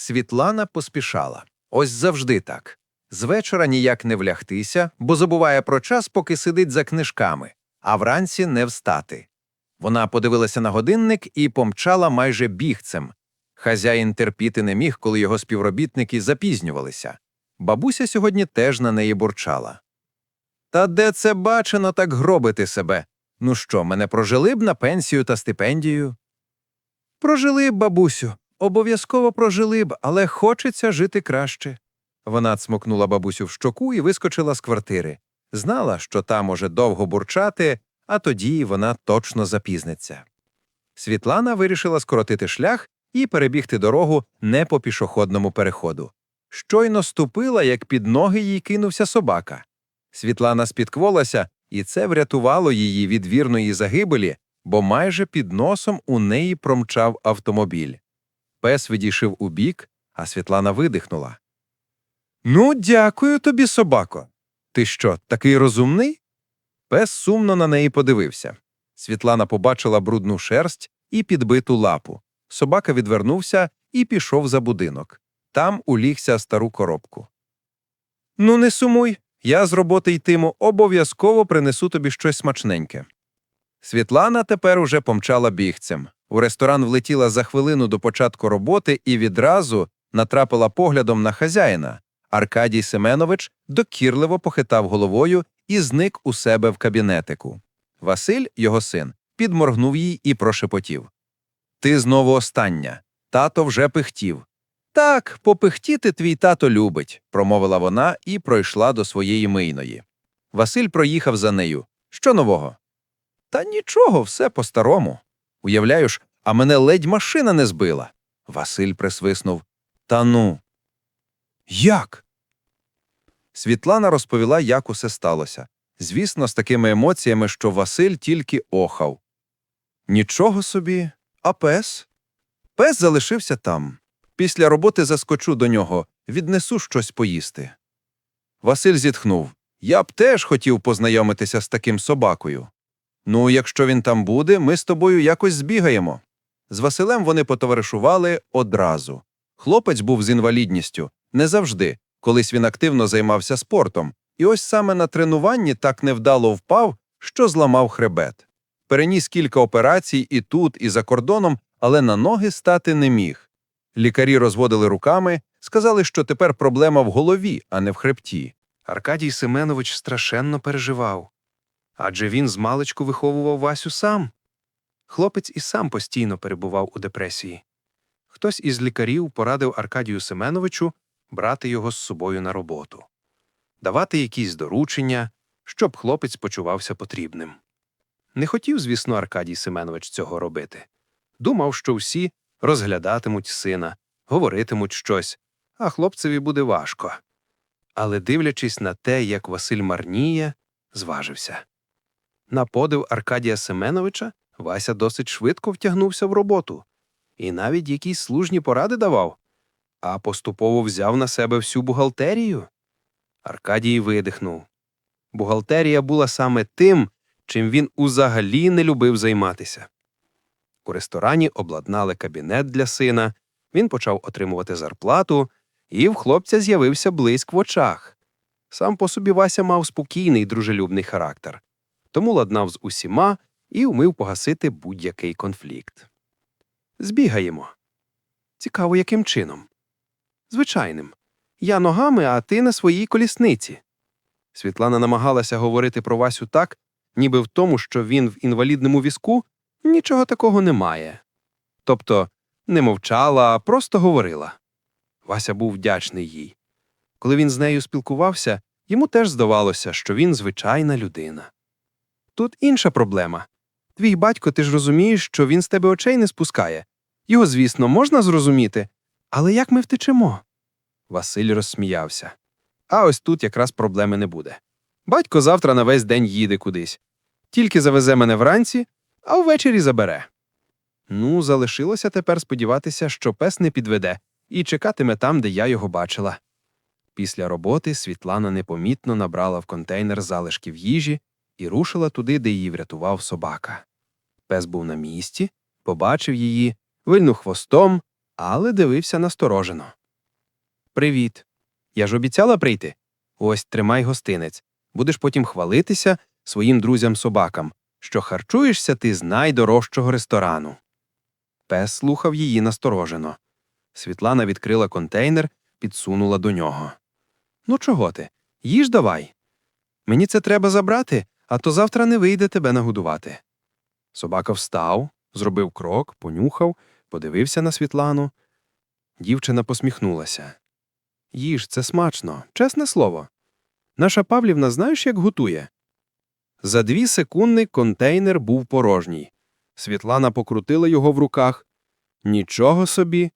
Світлана поспішала. Ось завжди так. З вечора ніяк не влягтися, бо забуває про час, поки сидить за книжками, а вранці не встати. Вона подивилася на годинник і помчала майже бігцем. Хазяїн терпіти не міг, коли його співробітники запізнювалися. Бабуся сьогодні теж на неї бурчала. Та де це бачено так гробити себе? Ну що, мене прожили б на пенсію та стипендію? Прожили б, бабусю, обов'язково прожили б, але хочеться жити краще. Вона цмокнула бабусю в щоку і вискочила з квартири. Знала, що та може довго бурчати, а тоді вона точно запізниться. Світлана вирішила скоротити шлях і перебігти дорогу не по пішохідному переходу. Щойно ступила, як під ноги їй кинувся собака. Світлана спіткволася, і це врятувало її від вірної загибелі, бо майже під носом у неї промчав автомобіль. Пес відійшов у бік, а Світлана видихнула. Ну, дякую тобі, собако. Ти що, такий розумний? Пес сумно на неї подивився. Світлана побачила брудну шерсть і підбиту лапу. Собака відвернувся і пішов за будинок. Там улігся стару коробку. Ну, не сумуй, я з роботи йтиму, обов'язково принесу тобі щось смачненьке. Світлана тепер уже помчала бігцем. У ресторан влетіла за хвилину до початку роботи і відразу натрапила поглядом на хазяїна. Аркадій Семенович докірливо похитав головою і зник у себе в кабінетику. Василь, його син, підморгнув їй і прошепотів. Ти знову остання. Тато вже пихтів. Так, попихтіти твій тато любить, промовила вона і пройшла до своєї мийної. Василь проїхав за нею. Що нового? Та нічого, все по-старому. Уявляю ж, а мене ледь машина не збила. Василь присвиснув. Та ну. Як? Світлана розповіла, як усе сталося. Звісно, з такими емоціями, що Василь тільки охав. Нічого собі, а пес? Пес залишився там. Після роботи заскочу до нього, віднесу щось поїсти. Василь зітхнув. Я б теж хотів познайомитися з таким собакою. Ну, якщо він там буде, ми з тобою якось збігаємо. З Василем вони потоваришували одразу. Хлопець був з інвалідністю не завжди. Колись він активно займався спортом, і ось саме на тренуванні так невдало впав, що зламав хребет. Переніс кілька операцій і тут, і за кордоном, але на ноги стати не міг. Лікарі розводили руками, сказали, що тепер проблема в голові, а не в хребті. Аркадій Семенович страшенно переживав. Адже він з маличку виховував Васю сам. Хлопець і сам постійно перебував у депресії. Хтось із лікарів порадив Аркадію Семеновичу брати його з собою на роботу, давати якісь доручення, щоб хлопець почувався потрібним. Не хотів, звісно, Аркадій Семенович цього робити. Думав, що всі розглядатимуть сина, говоритимуть щось, а хлопцеві буде важко. Але, дивлячись на те, як Василь марніє, зважився. На подив Аркадія Семеновича Вася досить швидко втягнувся в роботу і навіть якісь служні поради давав, а поступово взяв на себе всю бухгалтерію. Аркадій видихнув. Бухгалтерія була саме тим, чим він узагалі не любив займатися. У ресторані обладнали кабінет для сина, він почав отримувати зарплату, і в хлопця з'явився блиск в очах. Сам по собі Вася мав спокійний дружелюбний характер, тому ладнав з усіма і вмив погасити будь-який конфлікт. Збігаємо. Цікаво, яким чином? Звичайним. Я ногами, а ти на своїй колісниці. Світлана намагалася говорити про Васю так, ніби в тому, що він в інвалідному візку, нічого такого немає. Тобто не мовчала, а просто говорила. Вася був вдячний їй. Коли він з нею спілкувався, йому теж здавалося, що він звичайна людина. Тут інша проблема. Твій батько, ти ж розумієш, що він з тебе очей не спускає. Його, звісно, можна зрозуміти, але як ми втечемо? Василь розсміявся. А ось тут якраз проблеми не буде. Батько завтра на весь день їде кудись. Тільки завезе мене вранці, а ввечері забере. Ну, залишилося тепер сподіватися, що пес не підведе і чекатиме там, де я його бачила. Після роботи Світлана непомітно набрала в контейнер залишків їжі і рушила туди, де її врятував собака. Пес був на місці, побачив її, вильнув хвостом, але дивився насторожено. Привіт. Я ж обіцяла прийти. Ось тримай гостинець. Будеш потім хвалитися своїм друзям-собакам, що харчуєшся ти з найдорожчого ресторану. Пес слухав її насторожено. Світлана відкрила контейнер, підсунула до нього. Ну, чого ти? Їж давай. Мені це треба забрати, а то завтра не вийде тебе нагодувати. Собака встав, зробив крок, понюхав, подивився на Світлану. Дівчина посміхнулася. Їж, це смачно, чесне слово. Наша Павлівна знаєш, як готує? За дві секунди контейнер був порожній. Світлана покрутила його в руках. Нічого собі.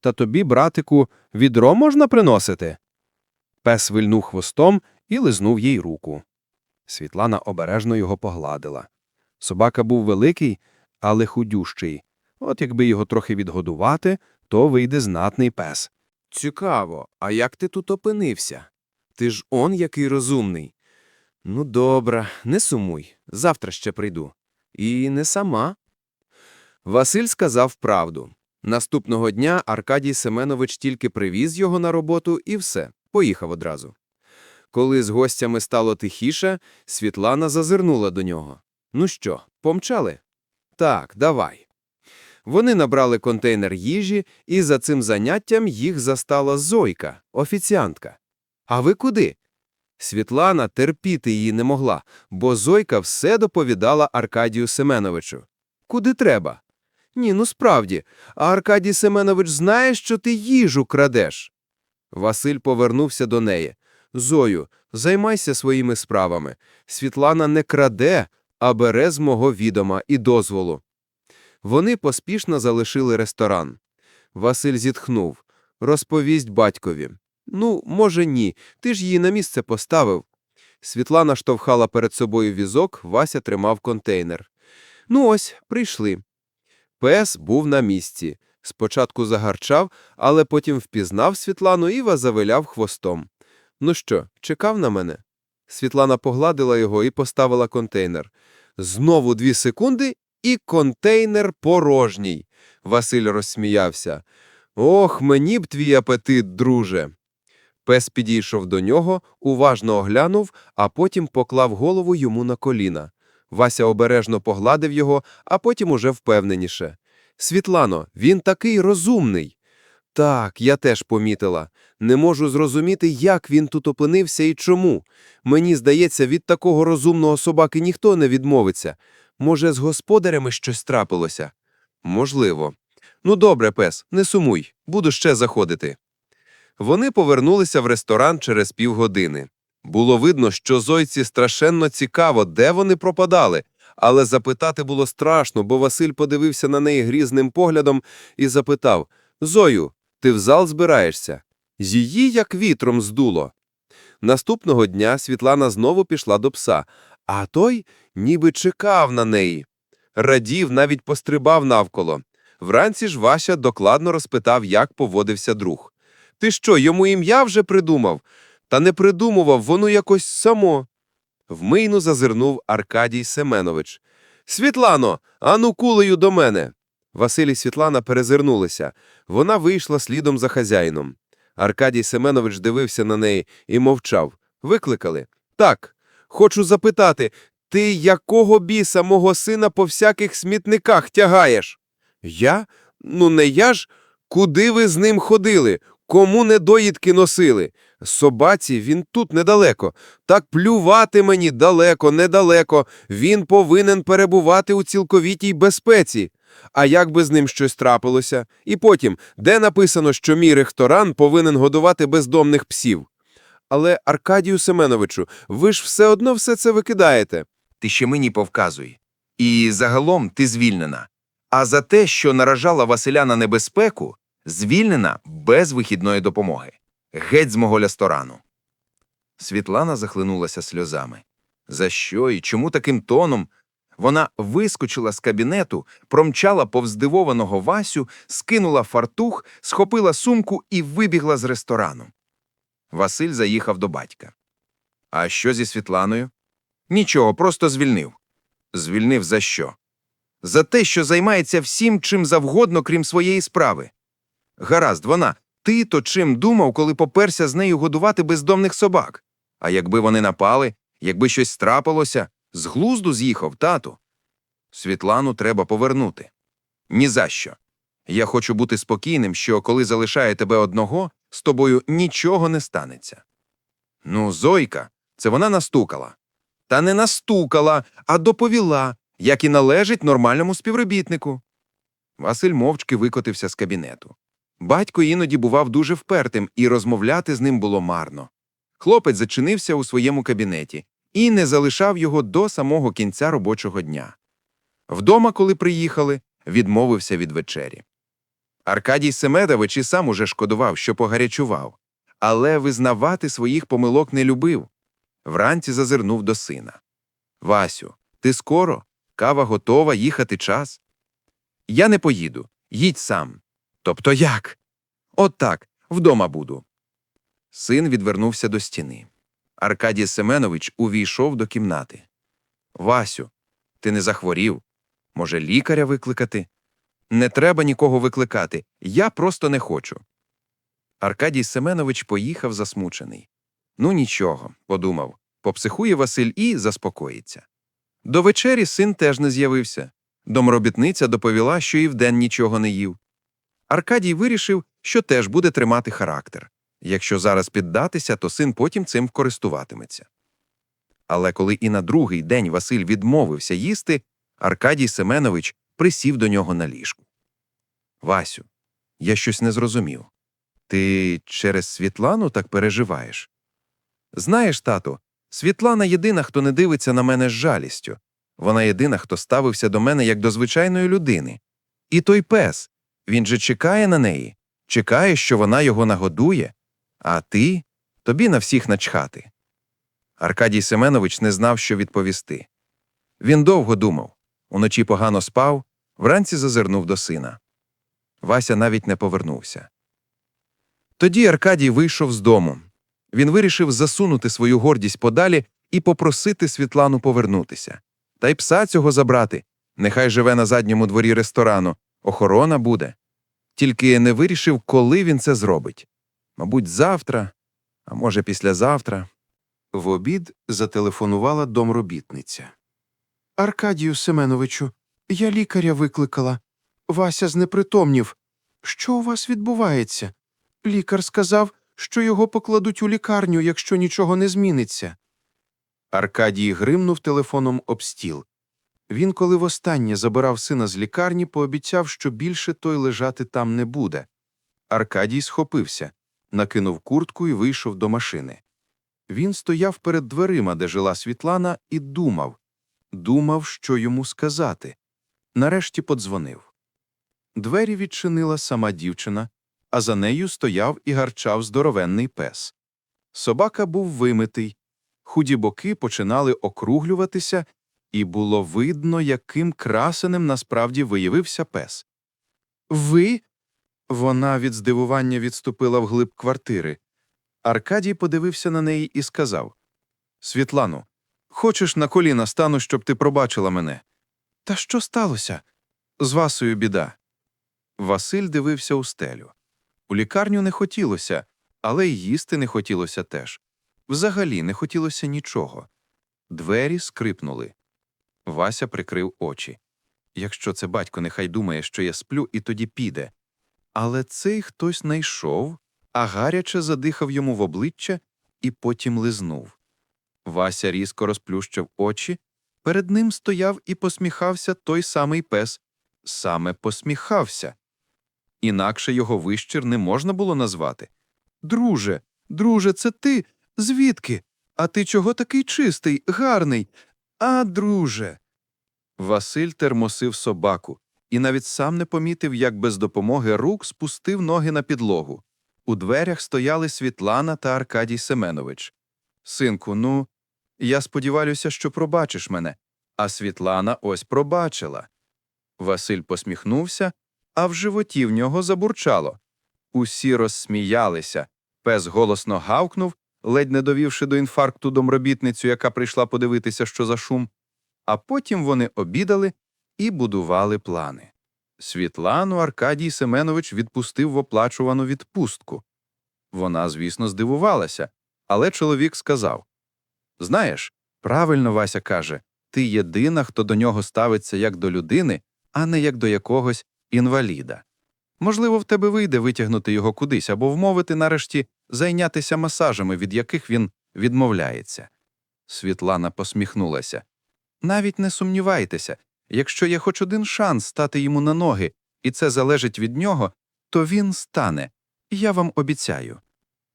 Та тобі, братику, відро можна приносити? Пес вильнув хвостом і лизнув їй руку. Світлана обережно його погладила. Собака був великий, але худющий. От якби його трохи відгодувати, то вийде знатний пес. Цікаво, а як ти тут опинився? Ти ж он який розумний. Ну, добре, не сумуй, завтра ще прийду. І не сама. Василь сказав правду. Наступного дня Аркадій Семенович тільки привіз його на роботу і все, поїхав одразу. Коли з гостями стало тихіше, Світлана зазирнула до нього. Ну що, помчали? Так, давай. Вони набрали контейнер їжі, і за цим заняттям їх застала Зойка, офіціантка. А ви куди? Світлана терпіти її не могла, бо Зойка все доповідала Аркадію Семеновичу. Куди треба? Ні, ну справді, а Аркадій Семенович знає, що ти їжу крадеш. Василь повернувся до неї. Зою, займайся своїми справами. Світлана не краде, а бере з мого відома і дозволу. Вони поспішно залишили ресторан. Василь зітхнув. Розповість батькові. Ну, може, ні. Ти ж її на місце поставив. Світлана штовхала перед собою візок, Вася тримав контейнер. Ну ось, прийшли. Пес був на місці. Спочатку загарчав, але потім впізнав Світлану і завиляв хвостом. Ну що, чекав на мене? Світлана погладила його і поставила контейнер. Знову дві секунди, і контейнер порожній. Василь розсміявся. Ох, мені б твій апетит, друже. Пес підійшов до нього, уважно оглянув, а потім поклав голову йому на коліна. Вася обережно погладив його, а потім уже впевненіше. Світлано, він такий розумний. Так, я теж помітила. Не можу зрозуміти, як він тут опинився і чому. Мені здається, від такого розумного собаки ніхто не відмовиться. Може, з господарями щось трапилося? Можливо. Ну добре, пес, не сумуй, буду ще заходити. Вони повернулися в ресторан через півгодини. Було видно, що Зойці страшенно цікаво, де вони пропадали, але запитати було страшно, бо Василь подивився на неї грізним поглядом і запитав Зою, ти в зал збираєшся? Її як вітром здуло. Наступного дня Світлана знову пішла до пса, а той ніби чекав на неї. Радів, навіть пострибав навколо. Вранці ж Вася докладно розпитав, як поводився друг. Ти що, йому ім'я вже придумав? Та не придумував, воно якось само. В мийну зазирнув Аркадій Семенович. Світлано, ану кулею до мене. Василь і Світлана перезирнулися. Вона вийшла слідом за хазяїном. Аркадій Семенович дивився на неї і мовчав. Викликали. Так, хочу запитати, ти якого біса мого сина по всяких смітниках тягаєш? Я? Ну не я ж. Куди ви з ним ходили? Кому недоїдки носили? Собаці він тут недалеко. Так плювати мені далеко, недалеко. Він повинен перебувати у цілковітій безпеці. А як би з ним щось трапилося? І потім, де написано, що мій ресторан повинен годувати бездомних псів? Але, Аркадію Семеновичу, ви ж все одно все це викидаєте. Ти ще мені повказуй. І загалом ти звільнена. А за те, що наражала Василя на небезпеку, звільнена без вихідної допомоги. Геть з мого ресторану. Світлана захлинулася сльозами. За що і чому таким тоном? Вона вискочила з кабінету, промчала повз здивованого Васю, скинула фартух, схопила сумку і вибігла з ресторану. Василь заїхав до батька. А що зі Світланою? Нічого, просто звільнив. Звільнив за що? За те, що займається всім чим завгодно, крім своєї справи. Гаразд, вона. Ти то чим думав, коли поперся з нею годувати бездомних собак? А якби вони напали, якби щось трапилося, з глузду з'їхав, тату. Світлану треба повернути. Ні за що. Я хочу бути спокійним, що коли залишає тебе одного, з тобою нічого не станеться. Ну, Зойка, це вона настукала. Та не настукала, а доповіла, як і належить нормальному співробітнику. Василь мовчки викотився з кабінету. Батько іноді бував дуже впертим, і розмовляти з ним було марно. Хлопець зачинився у своєму кабінеті і не залишав його до самого кінця робочого дня. Вдома, коли приїхали, відмовився від вечері. Аркадій Семедович і сам уже шкодував, що погарячував, але визнавати своїх помилок не любив. Вранці зазирнув до сина. Васю, ти скоро? Кава готова, їхати час. Я не поїду, їдь сам. Тобто як? От так, вдома буду. Син відвернувся до стіни. Аркадій Семенович увійшов до кімнати. Васю, ти не захворів? Може, лікаря викликати? Не треба нікого викликати, я просто не хочу. Аркадій Семенович поїхав засмучений. Ну нічого, подумав, попсихує Василь і заспокоїться. До вечері син теж не з'явився. Домробітниця доповіла, що і вдень нічого не їв. Аркадій вирішив, що теж буде тримати характер. Якщо зараз піддатися, то син потім цим користуватиметься. Але коли і на другий день Василь відмовився їсти, Аркадій Семенович присів до нього на ліжку. Васю, я щось не зрозумів. Ти через Світлану так переживаєш? Знаєш, тату, Світлана єдина, хто не дивиться на мене з жалістю. Вона єдина, хто ставився до мене як до звичайної людини. І той пес, він же чекає на неї, чекає, що вона його нагодує, а ти тобі на всіх начхати. Аркадій Семенович не знав, що відповісти. Він довго думав, уночі погано спав, вранці зазирнув до сина. Вася навіть не повернувся. Тоді Аркадій вийшов з дому. Він вирішив засунути свою гордість подалі і попросити Світлану повернутися. Та й пса цього забрати. Нехай живе на задньому дворі ресторану, охорона буде. Тільки не вирішив, коли він це зробить. Мабуть, завтра, а може, післязавтра. В обід зателефонувала домробітниця. Аркадію Семеновичу, я лікаря викликала. Вася знепритомнів. Що у вас відбувається? Лікар сказав, що його покладуть у лікарню, якщо нічого не зміниться. Аркадій гримнув телефоном об стіл. Він, коли востаннє забирав сина з лікарні, пообіцяв, що більше той лежати там не буде. Аркадій схопився, накинув куртку і вийшов до машини. Він стояв перед дверима, де жила Світлана, і думав. Думав, що йому сказати. Нарешті подзвонив. Двері відчинила сама дівчина, а за нею стояв і гарчав здоровенний пес. Собака був вимитий, худі боки починали округлюватися, і було видно, яким красеним насправді виявився пес. Ви? Вона від здивування відступила вглиб квартири. Аркадій подивився на неї і сказав Світлану, хочеш на коліна стану, щоб ти пробачила мене? Та що сталося? З Васою біда. Василь дивився у стелю. У лікарню не хотілося, але й їсти не хотілося теж. Взагалі не хотілося нічого. Двері скрипнули. Вася прикрив очі. Якщо це батько нехай думає, що я сплю, і тоді піде. Але цей хтось найшов, а гаряче задихав йому в обличчя і потім лизнув. Вася різко розплющив очі. Перед ним стояв і посміхався той самий пес. Саме посміхався. Інакше його вищир не можна було назвати. Друже, друже, це ти? Звідки? А ти чого такий чистий, гарний? А, друже. Василь термосив собаку і навіть сам не помітив, як без допомоги рук спустив ноги на підлогу. У дверях стояли Світлана та Аркадій Семенович. Синку, ну, я сподіваюся, що пробачиш мене. А Світлана ось пробачила. Василь посміхнувся, а в животі в нього забурчало. Усі розсміялися. Пес голосно гавкнув, ледь не довівши до інфаркту домробітницю, яка прийшла подивитися, що за шум. А потім вони обідали і будували плани. Світлану Аркадій Семенович відпустив в оплачувану відпустку. Вона, звісно, здивувалася, але чоловік сказав: Знаєш, правильно Вася каже, ти єдина, хто до нього ставиться як до людини, а не як до якогось інваліда. Можливо, в тебе вийде витягнути його кудись або вмовити нарешті зайнятися масажами, від яких він відмовляється. Світлана посміхнулася. Навіть не сумнівайтеся, якщо є хоч один шанс стати йому на ноги, і це залежить від нього, то він стане, я вам обіцяю.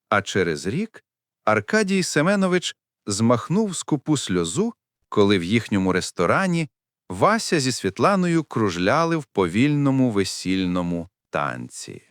А через рік Аркадій Семенович змахнув скупу сльозу, коли в їхньому ресторані Вася зі Світланою кружляли в повільному весільному танці.